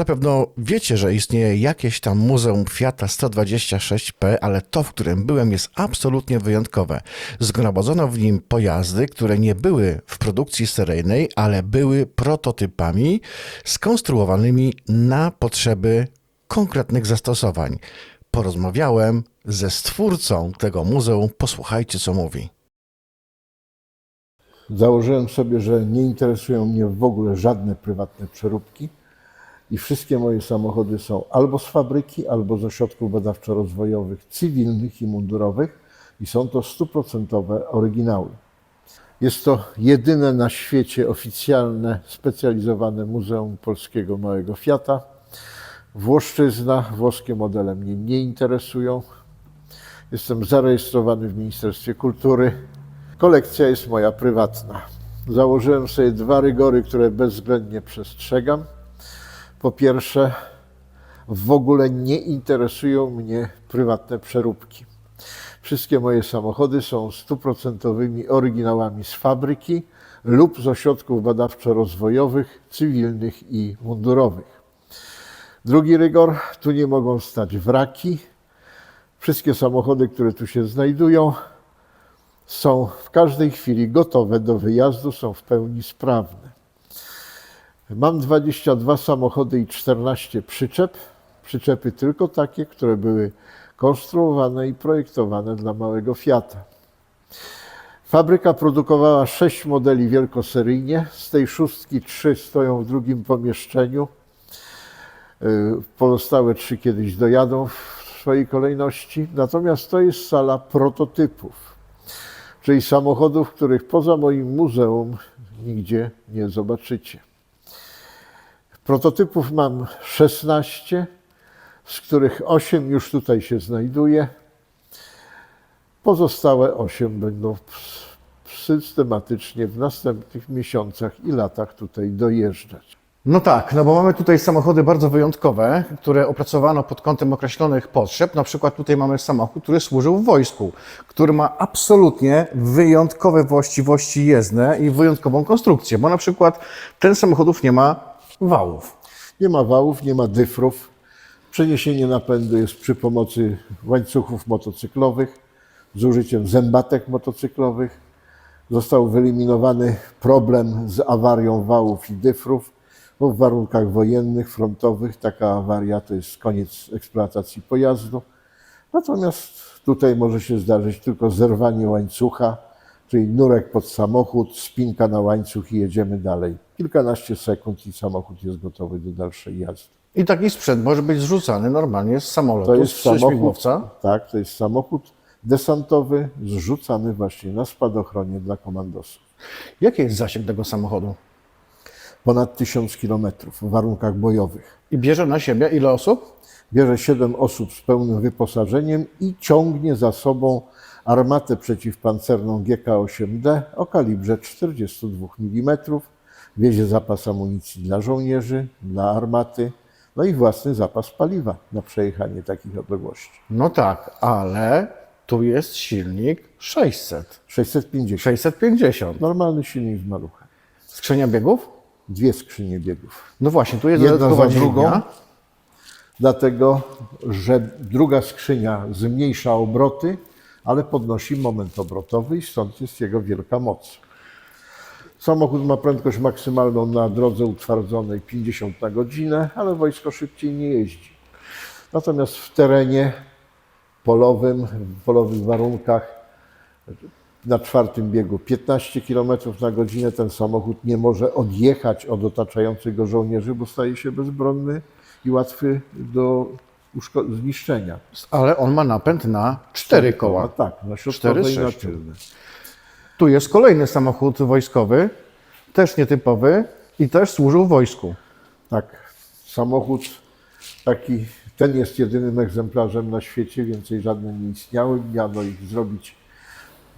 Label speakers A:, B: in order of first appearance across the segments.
A: Na pewno wiecie, że istnieje jakieś tam Muzeum Fiata 126P, ale to, w którym byłem, jest absolutnie wyjątkowe. Zgromadzono w nim pojazdy, które nie były w produkcji seryjnej, ale były prototypami skonstruowanymi na potrzeby konkretnych zastosowań. Porozmawiałem ze stwórcą tego muzeum. Posłuchajcie, co mówi.
B: Założyłem sobie, że nie interesują mnie w ogóle żadne prywatne przeróbki i wszystkie moje samochody są albo z fabryki, albo z ośrodków badawczo-rozwojowych, cywilnych i mundurowych i są to stuprocentowe oryginały. Jest to jedyne na świecie oficjalne, specjalizowane Muzeum Polskiego Małego Fiata. Włoszczyzna, włoskie modele mnie nie interesują. Jestem zarejestrowany w Ministerstwie Kultury. Kolekcja jest moja prywatna. Założyłem sobie dwa rygory, które bezwzględnie przestrzegam. Po pierwsze, w ogóle nie interesują mnie prywatne przeróbki. Wszystkie moje samochody są stuprocentowymi oryginałami z fabryki lub z ośrodków badawczo-rozwojowych, cywilnych i mundurowych. Drugi rygor, tu nie mogą stać wraki. Wszystkie samochody, które tu się znajdują, są w każdej chwili gotowe do wyjazdu, są w pełni sprawne. Mam 22 samochody i 14 przyczep. Przyczepy tylko takie, które były konstruowane i projektowane dla małego Fiata. Fabryka produkowała 6 modeli wielkoseryjnie. Z tej szóstki 3 stoją w drugim pomieszczeniu. Y, Pozostałe trzy kiedyś dojadą w swojej kolejności. Natomiast to jest sala prototypów czyli samochodów, których poza moim muzeum nigdzie nie zobaczycie. Prototypów mam 16, z których 8 już tutaj się znajduje. Pozostałe 8 będą systematycznie w następnych miesiącach i latach tutaj dojeżdżać.
A: No tak, no bo mamy tutaj samochody bardzo wyjątkowe, które opracowano pod kątem określonych potrzeb. Na przykład tutaj mamy samochód, który służył w wojsku, który ma absolutnie wyjątkowe właściwości jezdne i wyjątkową konstrukcję, bo na przykład ten samochodów nie ma wałów.
B: Nie ma wałów, nie ma dyfrów. Przeniesienie napędu jest przy pomocy łańcuchów motocyklowych z użyciem zębatek motocyklowych. Został wyeliminowany problem z awarią wałów i dyfrów, bo w warunkach wojennych, frontowych taka awaria to jest koniec eksploatacji pojazdu. Natomiast tutaj może się zdarzyć tylko zerwanie łańcucha, czyli nurek pod samochód, spinka na łańcuch i jedziemy dalej. Kilkanaście sekund i samochód jest gotowy do dalszej jazdy.
A: I taki sprzęt może być zrzucany normalnie z samolotu,
B: To jest
A: z
B: samochód, tak, to jest samochód desantowy zrzucany właśnie na spadochronie dla komandosów.
A: Jaki jest zasięg tego samochodu?
B: Ponad 1000 kilometrów w warunkach bojowych.
A: I bierze na siebie ile osób?
B: Bierze 7 osób z pełnym wyposażeniem i ciągnie za sobą armatę przeciwpancerną GK-8D o kalibrze 42 mm. Wiezie zapas amunicji dla żołnierzy, dla armaty, no i własny zapas paliwa na przejechanie takich odległości.
A: No tak, ale tu jest silnik 600,
B: 650.
A: 650.
B: Normalny silnik z maluchem.
A: Skrzynia biegów?
B: Dwie skrzynie biegów.
A: No właśnie, tu jest
B: Jedna
A: dodatkowa
B: za drugą.
A: dźwignia.
B: dlatego że druga skrzynia zmniejsza obroty, ale podnosi moment obrotowy i stąd jest jego wielka moc. Samochód ma prędkość maksymalną na drodze utwardzonej 50 na godzinę, ale wojsko szybciej nie jeździ. Natomiast w terenie polowym, w polowych warunkach na czwartym biegu 15 km na godzinę ten samochód nie może odjechać od otaczających go żołnierzy, bo staje się bezbronny i łatwy do zniszczenia.
A: Ale on ma napęd na cztery koła.
B: Tak, na środkowe i na tylne.
A: Tu jest kolejny samochód wojskowy, też nietypowy i też służył wojsku.
B: Tak, samochód taki, ten jest jedynym egzemplarzem na świecie, więcej żadne nie istniały. Miano ich zrobić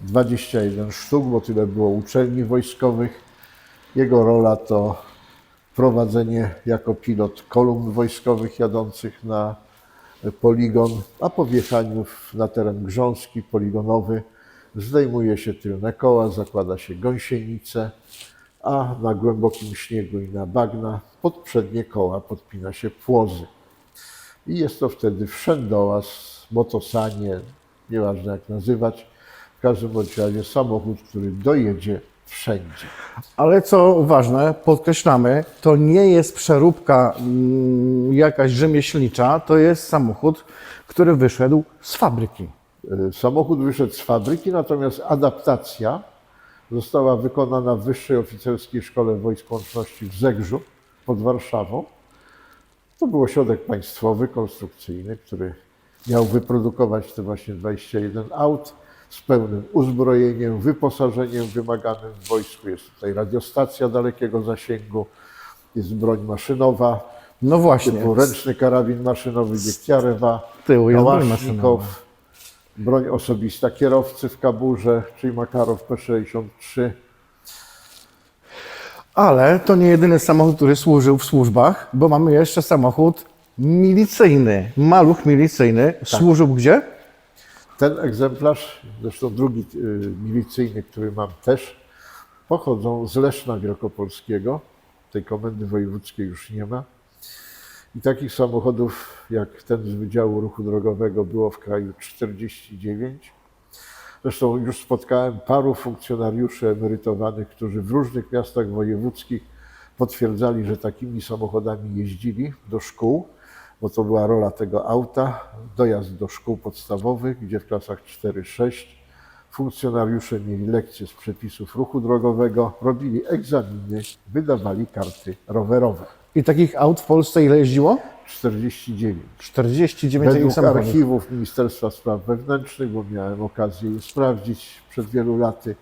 B: 21 sztuk, bo tyle było uczelni wojskowych. Jego rola to prowadzenie jako pilot kolumn wojskowych jadących na poligon, a po wjechaniu na teren grząski poligonowy zdejmuje się tylne koła, zakłada się gąsienicę, a na głębokim śniegu i na bagna pod przednie koła podpina się płozy. I jest to wtedy wszędołaz, motosanie, nieważne jak nazywać, w każdym razie samochód, który dojedzie wszędzie.
A: Ale co ważne, podkreślamy, to nie jest przeróbka mm, jakaś rzemieślnicza, to jest samochód, który wyszedł z fabryki.
B: Y, Samochód wyszedł z fabryki, natomiast adaptacja została wykonana w Wyższej Oficerskiej Szkole Wojsk Łączności w Zegrzu pod Warszawą. To był ośrodek państwowy, konstrukcyjny, który miał wyprodukować te właśnie 21 aut z pełnym uzbrojeniem, wyposażeniem wymaganym w wojsku. Jest tutaj radiostacja dalekiego zasięgu, jest broń maszynowa,
A: No właśnie,
B: typu ręczny karabin maszynowy Diektiarewa,
A: z tyłu jest broń maszynowa.
B: broń osobista kierowcy w kaburze, czyli Makarow P63.
A: Ale to nie jedyny samochód, który służył w służbach, bo mamy jeszcze samochód milicyjny. Maluch milicyjny służył gdzie?
B: Ten egzemplarz, zresztą drugi y, milicyjny, który mam też, pochodzą z Leszna Wielkopolskiego. Tej komendy wojewódzkiej już nie ma. I takich samochodów jak ten z Wydziału Ruchu Drogowego było w kraju 49. Zresztą już spotkałem paru funkcjonariuszy emerytowanych, którzy w różnych miastach wojewódzkich potwierdzali, że takimi samochodami jeździli do szkół, bo to była rola tego auta, dojazd do szkół podstawowych, gdzie w klasach 4-6 funkcjonariusze mieli lekcje z przepisów ruchu drogowego, robili egzaminy, wydawali karty rowerowe.
A: I takich aut w Polsce ile jeździło?
B: 49.
A: 49 takich
B: Według
A: samochodów.
B: archiwów Ministerstwa Spraw Wewnętrznych, bo miałem okazję je sprawdzić przed wielu laty,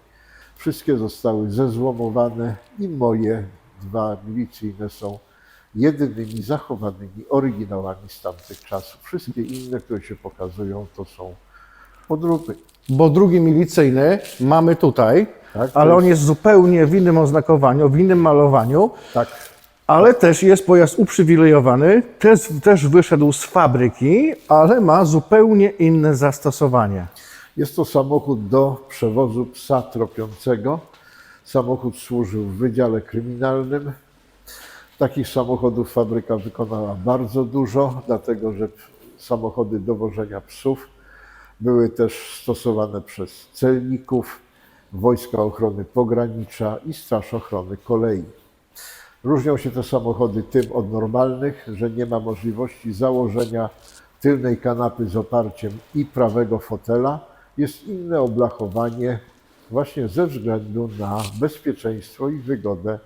B: wszystkie zostały zezłomowane i moje dwa milicyjne są jedynymi zachowanymi oryginałami z tamtych czasów. Wszystkie inne, które się pokazują, to są podróby.
A: Bo drugi milicyjny mamy tutaj,
B: Tak,
A: ale on
B: jest-
A: jest zupełnie w innym oznakowaniu, w innym malowaniu,
B: Tak,
A: ale też jest pojazd uprzywilejowany, też, też wyszedł z fabryki, ale ma zupełnie inne zastosowanie.
B: Jest to samochód do przewozu psa tropiącego. Samochód służył w Wydziale Kryminalnym. Takich samochodów fabryka wykonała bardzo dużo, dlatego że samochody dowożenia psów były też stosowane przez celników, Wojska Ochrony Pogranicza i Straż Ochrony Kolei. Różnią się te samochody tym od normalnych, że nie ma możliwości założenia tylnej kanapy z oparciem i prawego fotela. Jest inne oblachowanie właśnie ze względu na bezpieczeństwo i wygodę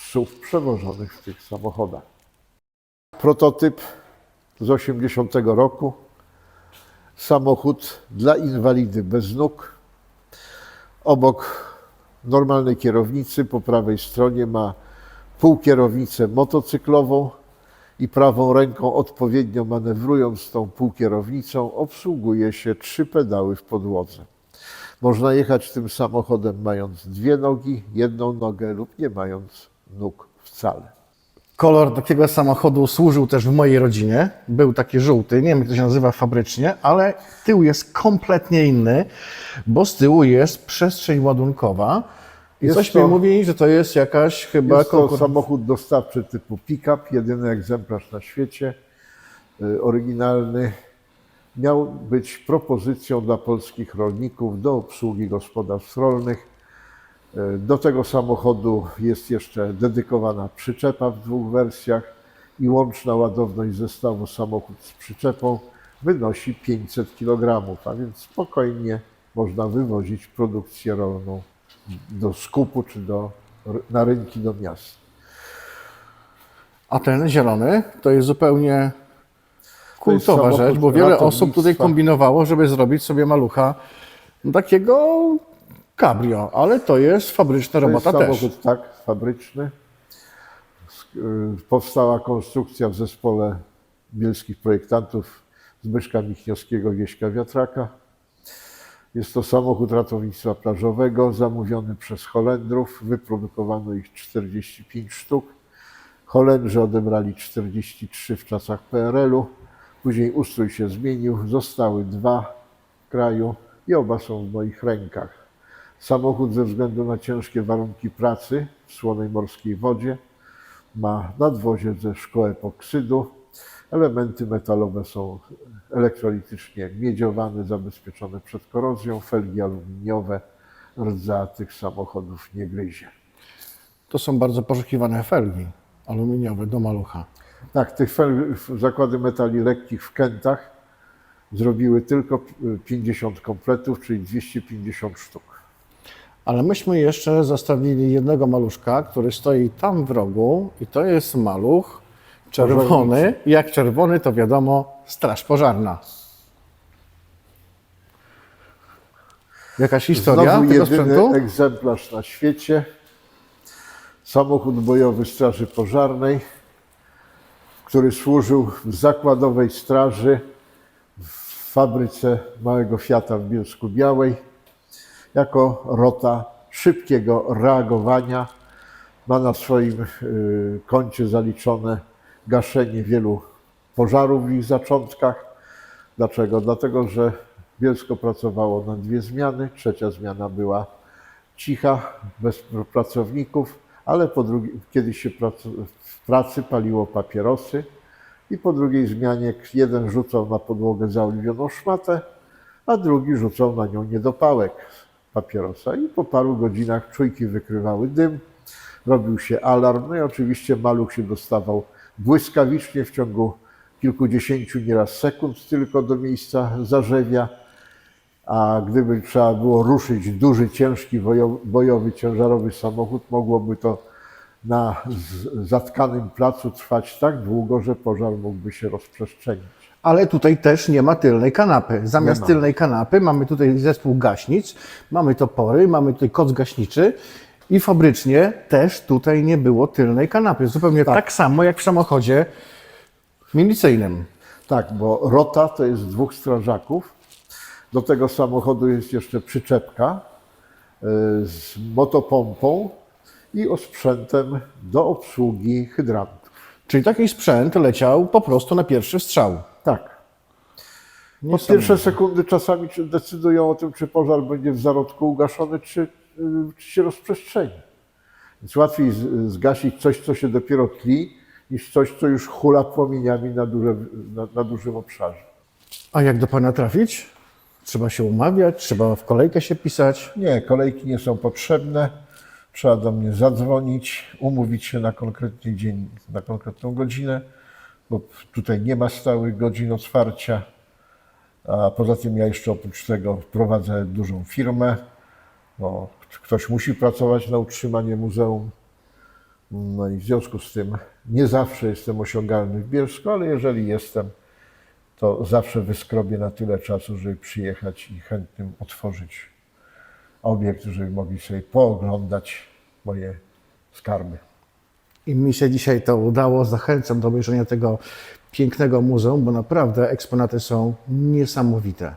B: psów przewożonych w tych samochodach. Prototyp z 80 roku. Samochód dla inwalidy bez nóg. Obok normalnej kierownicy po prawej stronie ma półkierownicę motocyklową i prawą ręką odpowiednio manewrując tą półkierownicą obsługuje się trzy pedały w podłodze. Można jechać tym samochodem mając dwie nogi, jedną nogę lub nie mając nóg wcale.
A: Kolor takiego samochodu służył też w mojej rodzinie. Był taki żółty, nie wiem jak to się nazywa fabrycznie, ale tył jest kompletnie inny, bo z tyłu jest przestrzeń ładunkowa. I
B: Jest
A: coś
B: to-
A: mi mówi, że to jest jakaś chyba
B: Jest to samochód dostawczy typu pick-up, jedyny egzemplarz na świecie, y, oryginalny. Miał być propozycją dla polskich rolników do obsługi gospodarstw rolnych. Y, Do tego samochodu jest jeszcze dedykowana przyczepa w dwóch wersjach i łączna ładowność zestawu samochód z przyczepą wynosi 500 kg, a więc spokojnie można wywozić produkcję rolną do skupu czy do, na rynki do miast.
A: A ten zielony to jest zupełnie kultowa rzecz, bo wiele osób tutaj kombinowało, żeby zrobić sobie malucha takiego cabrio, ale to jest fabryczna
B: To jest
A: robota też.
B: samochód tak, fabryczny. Powstała konstrukcja w zespole bielskich projektantów Zbyszka Michniowskiego Wieśka Wiatraka. Jest to samochód ratownictwa plażowego zamówiony przez Holendrów. Wyprodukowano ich 45 sztuk. Holendrzy odebrali 43 w czasach PRL-u. Później ustrój się zmienił. Zostały dwa w kraju i oba są w moich rękach. Samochód ze względu na ciężkie warunki pracy w słonej morskiej wodzie ma nadwozie ze szkła epoksydu. Elementy metalowe są elektrolitycznie miedziowane, zabezpieczone przed korozją. Felgi aluminiowe rdza tych samochodów nie gryzie.
A: To są bardzo poszukiwane felgi aluminiowe do malucha.
B: Tak, tych fel, zakłady metali lekkich w Kętach zrobiły tylko 50 kompletów, czyli 250 sztuk.
A: Ale myśmy jeszcze zostawili jednego maluszka, który stoi tam w rogu i to jest maluch czerwony. Jak czerwony, to wiadomo, straż pożarna. Jakaś historia
B: Znowu
A: tego
B: jedyny
A: sprzętu?
B: egzemplarz na świecie. Samochód bojowy Straży Pożarnej, który służył w zakładowej straży w fabryce małego Fiata w Bielsku Białej jako rota szybkiego reagowania. Ma na swoim y, koncie zaliczone gaszenie wielu pożarów w ich zaczątkach. Dlaczego? Dlatego, że Bielsko pracowało na dwie zmiany. Trzecia zmiana była cicha, bez pracowników, ale po drugiej, kiedyś się w pracy paliło papierosy i po drugiej zmianie jeden rzucał na podłogę zaoliwioną szmatę, a drugi rzucał na nią niedopałek papierosa i po paru godzinach czujki wykrywały dym, robił się alarm, no i oczywiście maluch się dostawał błyskawicznie w ciągu kilkudziesięciu nieraz sekund tylko do miejsca zarzewia, a gdyby trzeba było ruszyć duży, ciężki, bojowy, ciężarowy samochód, mogłoby to na zatkanym placu trwać tak długo, że pożar mógłby się rozprzestrzenić.
A: Ale tutaj też nie ma tylnej kanapy. Zamiast tylnej kanapy mamy tutaj zespół gaśnic, mamy topory, mamy tutaj koc gaśniczy i fabrycznie też tutaj nie było tylnej kanapy. Zupełnie tak, samo jak w samochodzie milicyjnym.
B: Tak, bo rota to jest dwóch strażaków. Do tego samochodu jest jeszcze przyczepka y, z motopompą i osprzętem do obsługi hydrantów.
A: Czyli taki sprzęt leciał po prostu na pierwszy strzał.
B: Tak. Bo pierwsze sekundy czasami decydują o tym, czy pożar będzie w zarodku ugaszony, czy, y, czy się rozprzestrzeni. Więc łatwiej zgasić coś, co się dopiero tli, niż coś, co już hula płomieniami na, duże, na, na dużym obszarze.
A: A jak do pana trafić? Trzeba się umawiać, trzeba w kolejkę się pisać.
B: Nie, kolejki nie są potrzebne. Trzeba do mnie zadzwonić, umówić się na konkretny dzień, na konkretną godzinę, bo tutaj nie ma stałych godzin otwarcia. A poza tym ja jeszcze oprócz tego prowadzę dużą firmę. No, ktoś musi pracować na utrzymanie muzeum. No i w związku z tym nie zawsze jestem osiągalny w Bielsku, ale jeżeli jestem, to zawsze wyskrobię na tyle czasu, żeby przyjechać i chętnym otworzyć obiekt, żeby mogli sobie pooglądać moje skarby.
A: I mi się dzisiaj to udało. Zachęcam do obejrzenia tego pięknego muzeum, bo naprawdę eksponaty są niesamowite.